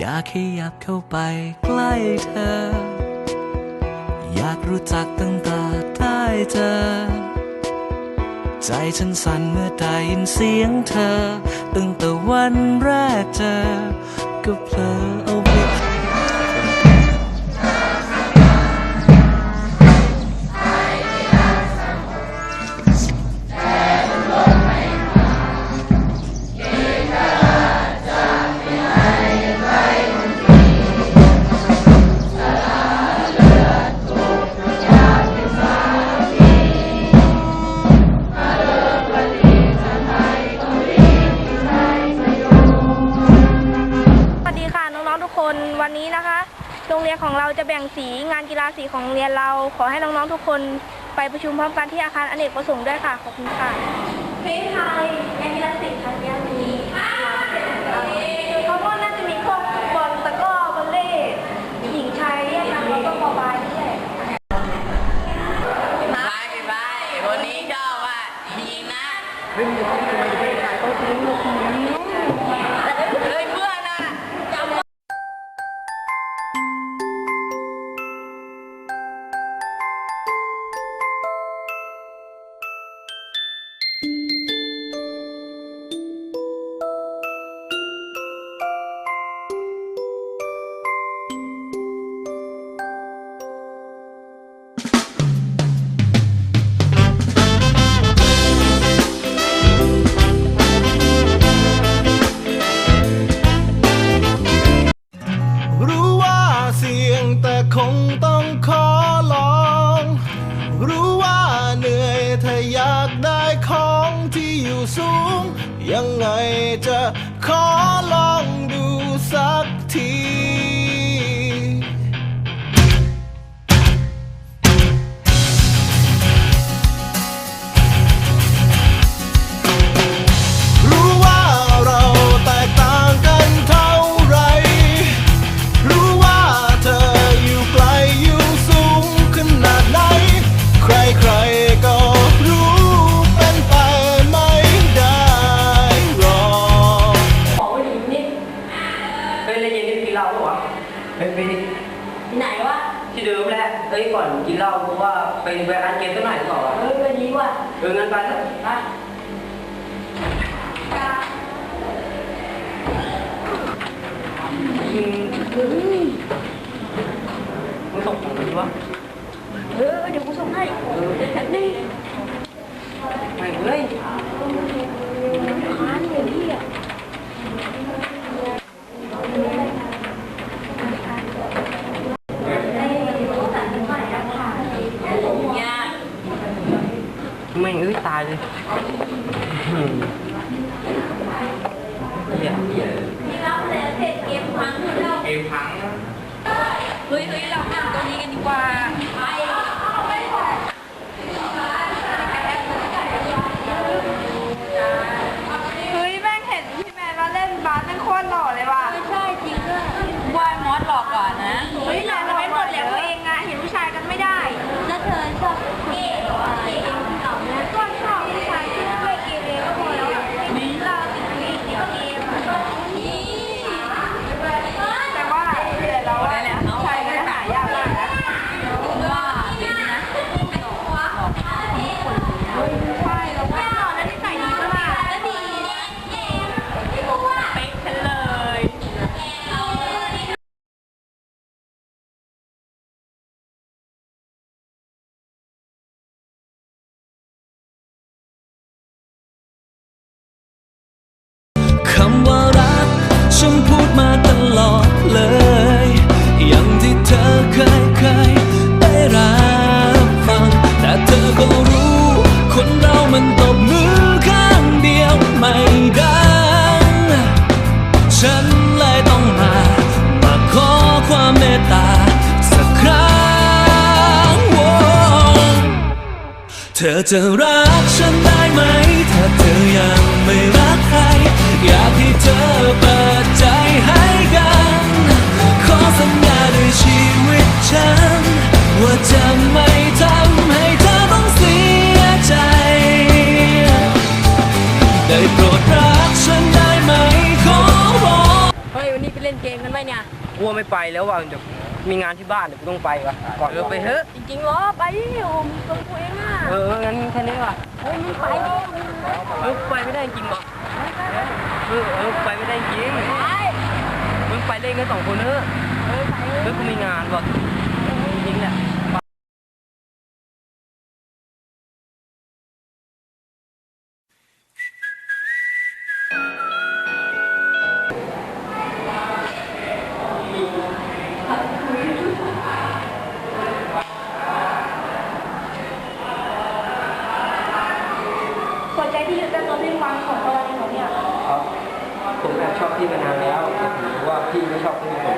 อยากขยับเข้าไปใกล้เธอ อยากรู้จักตั้งแต่ได้เจอ ใจฉันสั่นเมื่อได้ยินเสียงเธอ ตั้งแต่วันแรกเจอ ก็เพลอเอา รียนของเราจะแบ่งสีงานกีฬาสีของโรงเรียนเรา ขอให้น้องๆทุกคนไปประชุมพร้อมกันที่อาคารอเนกประสงค์ด้วยค่ะ ขอบคุณค่ะเพลงไทยงานกีฬาสีครั้งนี้มีเขาก็น่าจะมีพวกบอลตะกร้อบอลเล่หญิงชายเรียกนะแล้วก็บอลบายด้วยไปไปวันนี้ชอบอะยิงนะเฮ้ย ไเฮ้ยแล้วเย็นนี้กินเหล้าปะวะไปไปไหนวะที่เดิมแหละเฮ้ยก่อนกินเหล้าเพราะว่าไปไปร้านเกมสักหน่อยดีกว่าวะเฮ้ยวันนี้ว่ะเอองั้นไปแล้วไปอืมมึงตกของมันวะเออเดี๋ยวกูส่งให้เดี๋ยวแป๊บนึง ไม่เฮ้ย ค้านเลยพี่อะ ไม่งเอ้ยตายเลยอืม เหี้ยเหี้ยนี่รับแล้วเสร็จเกมพังแล้วเอวพังนะเฮ้ยเฮ้ยเรานั่งตัวนี้กันดีกว่า เธอจะรักฉันได้ไหม ถ้าเธอยังไม่รักใคร อยากให้เธอเปิดใจให้กัน ขอสัญญาด้วยชีวิตฉัน ว่าจะไม่ทำให้เธอต้องเสียใจ ได้โปรดรักฉันได้ไหมขอร้อง เฮ้ยวันนี้ไปเล่นเกมกันไหมมเนี่ยกลัวไม่ไปแล้วว่ะเดี๋ยว มีงานที่บ้านเดี๋ยวกูต้องไปว่ะก่อนเออไปเถอะ จริงๆเหรอไปดิโอ้มตรงกูเองอะเอองั้นแค่นี้ว่ะเฮ้ยมึงไปดิเออไปไม่ได้จริงว่ะเออเออไปไม่ได้จริงไปมึงไปเล่นกันสองคนเถอะเออกูมีงานว่ะ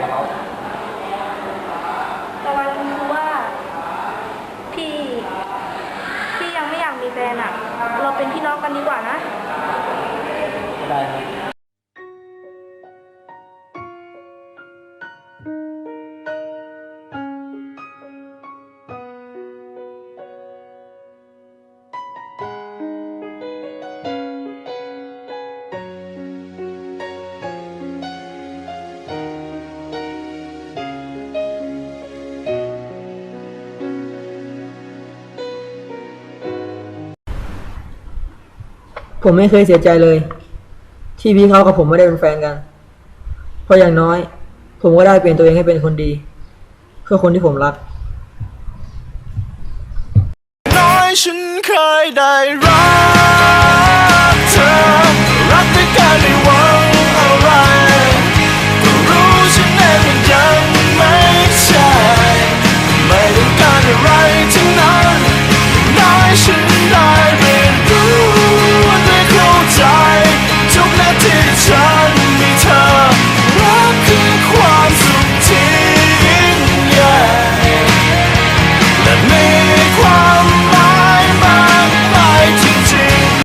อบพี่ผมนะครับตะวันคือว่า พี่พี่ยังไม่อยากมีแฟนอะเราเป็นพี่น้องกันดีกว่านะ ได้ครับ ผมไม่เคยเสียใจเลย ที่พี่เขากับผมไม่ได้เป็นแฟนกัน เพราะอย่างน้อย ผมก็ได้เปลี่ยนตัวเองให้เป็นคนดี เพื่อคนที่ผมรัก น้อยฉันเคยได้รัก